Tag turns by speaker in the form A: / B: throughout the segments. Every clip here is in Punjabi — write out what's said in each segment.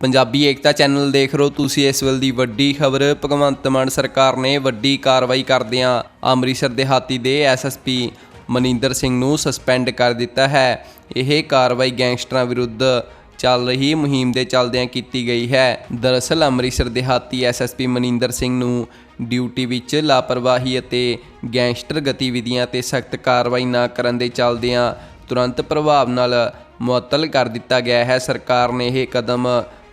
A: ਪੰਜਾਬੀ ਏਕਤਾ ਚੈਨਲ ਦੇਖ ਰਹੇ ਹੋ ਤੁਸੀਂ ਇਸ ਵੇਲੇ ਦੀ ਵੱਡੀ ਖਬਰ। ਭਗਵੰਤ ਮਾਨ ਸਰਕਾਰ ਨੇ ਵੱਡੀ ਕਾਰਵਾਈ ਕਰਦਿਆਂ ਅੰਮ੍ਰਿਤਸਰ ਦਿਹਾਤੀ ਦੇ ਐਸਐਸਪੀ ਮਨਿੰਦਰ ਸਿੰਘ ਨੂੰ ਸਸਪੈਂਡ ਕਰ ਦਿੱਤਾ ਹੈ। ਇਹ ਕਾਰਵਾਈ ਗੈਂਗਸਟਰਾਂ ਵਿਰੁੱਧ ਚੱਲ ਰਹੀ ਮੁਹਿੰਮ ਦੇ ਚੱਲਦਿਆਂ ਕੀਤੀ ਗਈ ਹੈ। ਦਰਅਸਲ ਅੰਮ੍ਰਿਤਸਰ ਦੇਹਾਤੀ ਐਸਐਸਪੀ ਮਨਿੰਦਰ ਸਿੰਘ ਨੂੰ ਡਿਊਟੀ ਵਿੱਚ ਲਾਪਰਵਾਹੀ ਅਤੇ ਗੈਂਗਸਟਰ ਗਤੀਵਿਧੀਆਂ ਤੇ ਸਖਤ ਕਾਰਵਾਈ ਨਾ ਕਰਨ ਦੇ ਚੱਲਦਿਆਂ ਤੁਰੰਤ ਪ੍ਰਭਾਵ ਨਾਲ ਮੁਅੱਤਲ ਕਰ ਦਿੱਤਾ ਗਿਆ ਹੈ। ਸਰਕਾਰ ਨੇ ਇਹ ਕਦਮ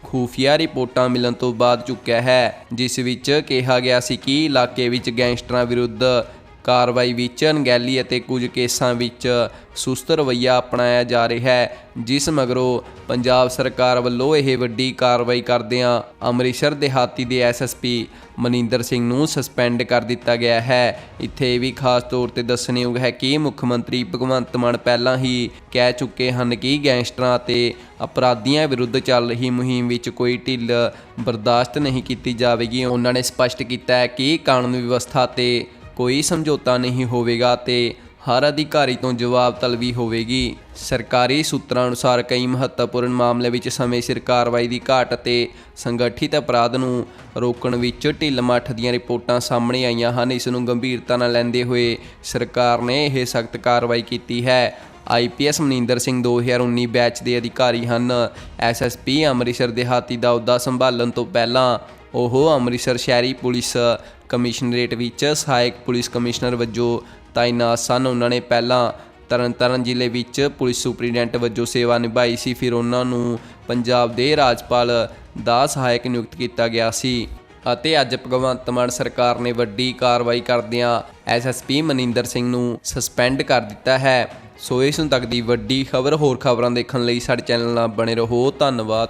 A: ਖੂਫੀਆ ਰਿਪੋਰਟਾਂ ਮਿਲਣ ਤੋਂ ਬਾਅਦ ਚੁੱਕਿਆ ਹੈ, ਜਿਸ ਵਿੱਚ ਕਿਹਾ ਗਿਆ ਸੀ ਕਿ ਇਲਾਕੇ ਵਿੱਚ ਗੈਂਗਸਟਰਾਂ ਵਿਰੁੱਧ ਕਾਰਵਾਈ ਵਿੱਚ, ਅਣਗਹਿਲੀ ਅਤੇ ਕੁਝ ਕੇਸਾਂ ਵਿੱਚ ਸੁਸਤ ਰਵੱਈਆ ਅਪਣਾਇਆ ਜਾ ਰਿਹਾ ਹੈ, ਜਿਸ ਮਗਰੋਂ ਪੰਜਾਬ ਸਰਕਾਰ ਵੱਲੋਂ ਇਹ ਵੱਡੀ ਕਾਰਵਾਈ ਕਰਦਿਆਂ ਅੰਮ੍ਰਿਤਸਰ ਦਿਹਾਤੀ ਦੇ ਐਸਐਸਪੀ ਮਨਿੰਦਰ ਸਿੰਘ ਨੂੰ ਸਸਪੈਂਡ ਕਰ ਦਿੱਤਾ ਗਿਆ ਹੈ। ਇੱਥੇ ਇਹ ਵੀ ਖਾਸ ਤੌਰ ਤੇ ਦੱਸਣਯੋਗ ਹੈ ਕਿ ਮੁੱਖ ਮੰਤਰੀ ਭਗਵੰਤ ਮਾਨ ਪਹਿਲਾਂ ਹੀ ਕਹਿ ਚੁੱਕੇ ਹਨ ਕਿ ਗੈਂਗਸਟਰਾਂ ਅਤੇ ਅਪਰਾਧੀਆਂ ਵਿਰੁੱਧ ਚੱਲ ਰਹੀ ਮੁਹਿੰਮ ਵਿੱਚ ਕੋਈ ਢਿੱਲ ਬਰਦਾਸ਼ਤ ਨਹੀਂ ਕੀਤੀ ਜਾਵੇਗੀ। ਉਹਨਾਂ ਨੇ ਸਪਸ਼ਟ ਕੀਤਾ ਹੈ ਕਿ ਕਾਨੂੰਨ ਵਿਵਸਥਾ ਤੇ ਕੋਈ ਸਮਝੌਤਾ ਨਹੀਂ ਹੋਵੇਗਾ ਤੇ ਹਰ ਅਧਿਕਾਰੀ ਤੋਂ ਜਵਾਬ ਤਲਬੀ ਹੋਵੇਗੀ। ਸਰਕਾਰੀ ਸੂਤਰਾਂ ਅਨੁਸਾਰ ਕਈ ਮਹੱਤਵਪੂਰਨ ਮਾਮਲੇ ਵਿੱਚ ਸਮੇਂ ਸਿਰ ਕਾਰਵਾਈ ਦੀ ਘਾਟ ਅਤੇ ਸੰਗਠਿਤ ਅਪਰਾਧ ਨੂੰ ਰੋਕਣ ਵਿੱਚ ਢਿੱਲ ਮੱਠ ਦੀਆਂ ਰਿਪੋਰਟਾਂ ਸਾਹਮਣੇ ਆਈਆਂ ਹਨ। ਇਸ ਨੂੰ ਗੰਭੀਰਤਾ ਨਾਲ ਲੈਂਦੇ ਹੋਏ ਸਰਕਾਰ ਨੇ ਇਹ ਸਖਤ ਕਾਰਵਾਈ ਕੀਤੀ ਹੈ। ਆਈਪੀਐਸ ਮਨਿੰਦਰ ਸਿੰਘ 2019 ਬੈਚ ਦੇ ਅਧਿਕਾਰੀ ਹਨ। ਐਸਐਸਪੀ ਅੰਮ੍ਰਿਤਸਰ, ਦੇਹਾਤੀ ਦਾ ਅਹੁਦਾ ਸੰਭਾਲਣ ਤੋਂ ਪਹਿਲਾਂ ਉਹ ਅੰਮ੍ਰਿਤਸਰ ਸ਼ਹਿਰੀ ਪੁਲਿਸ ਕਮਿਸ਼ਨਰੇਟ ਵਿੱਚ ਸਹਾਇਕ ਪੁਲਿਸ ਕਮਿਸ਼ਨਰ ਵਜੋਂ ਤਾਇਨਾਤ ਸਨ। ਉਹਨਾਂ ਨੇ ਪਹਿਲਾਂ ਤਰਨਤਾਰਨ ਜ਼ਿਲ੍ਹੇ ਵਿੱਚ ਪੁਲਿਸ ਸੁਪਰੀਡੈਂਟ ਵਜੋਂ ਸੇਵਾ ਨਿਭਾਈ ਸੀ। ਫਿਰ ਉਹਨਾਂ ਨੂੰ ਪੰਜਾਬ ਦੇ ਰਾਜਪਾਲ ਦਾ ਸਹਾਇਕ ਨਿਯੁਕਤ ਕੀਤਾ ਗਿਆ ਸੀ ਅਤੇ ਅੱਜ ਭਗਵੰਤ ਮਾਨ ਸਰਕਾਰ ਨੇ ਵੱਡੀ ਕਾਰਵਾਈ ਕਰਦਿਆਂ ਐਸਐਸਪੀ ਮਨਿੰਦਰ ਸਿੰਘ ਨੂੰ ਸਸਪੈਂਡ ਕਰ ਦਿੱਤਾ ਹੈ। ਸੋ ਇਸ ਨੂੰ ਤੱਕ ਦੀ ਵੱਡੀ ਖਬਰ, ਹੋਰ ਖਬਰਾਂ ਦੇਖਣ ਲਈ ਸਾਡੇ ਚੈਨਲ ਨਾਲ ਬਣੇ ਰਹੋ। ਧੰਨਵਾਦ।